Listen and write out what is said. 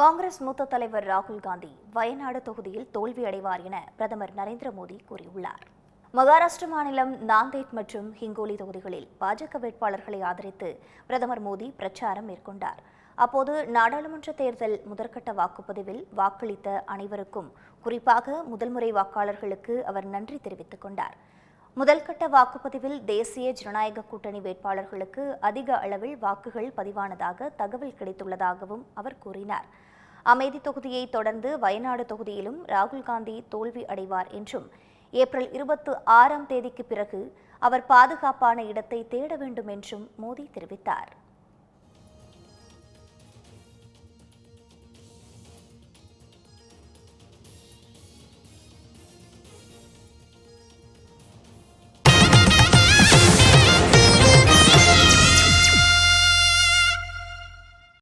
காங்கிரஸ் மூத்த தலைவர் ராகுல் காந்தி வயநாடு தொகுதியில் தோல்வி அடைவார் என பிரதமர் நரேந்திர மோடி கூறியுள்ளார். மகாராஷ்டிர மாநிலம் நாந்தேட் மற்றும் ஹிங்கோலி தொகுதிகளில் பாஜக வேட்பாளர்களை ஆதரித்து பிரதமர் மோடி பிரச்சாரம் மேற்கொண்டார். அப்போது நாடாளுமன்ற தேர்தல் முதற்கட்ட வாக்குப்பதிவில் வாக்களித்த அனைவருக்கும் குறிப்பாக முதல்முறை வாக்காளர்களுக்கு அவர் நன்றி தெரிவித்துக் கொண்டார். முதல்கட்ட வாக்குப்பதிவில் தேசிய ஜனநாயக கூட்டணி வேட்பாளர்களுக்கு அதிக அளவில் வாக்குகள் பதிவானதாக தகவல் கிடைத்துள்ளதாகவும் அவர் கூறினார். அமைதி தொகுதியை தொடர்ந்து வயநாடு தொகுதியிலும் ராகுல் காந்தி தோல்வி அடைவார் என்றும் ஏப்ரல் இருபத்து ஆறாம் தேதிக்கு பிறகு அவர் பாதுகாப்பான இடத்தை தேட வேண்டும் என்றும் மோடி தெரிவித்தார்.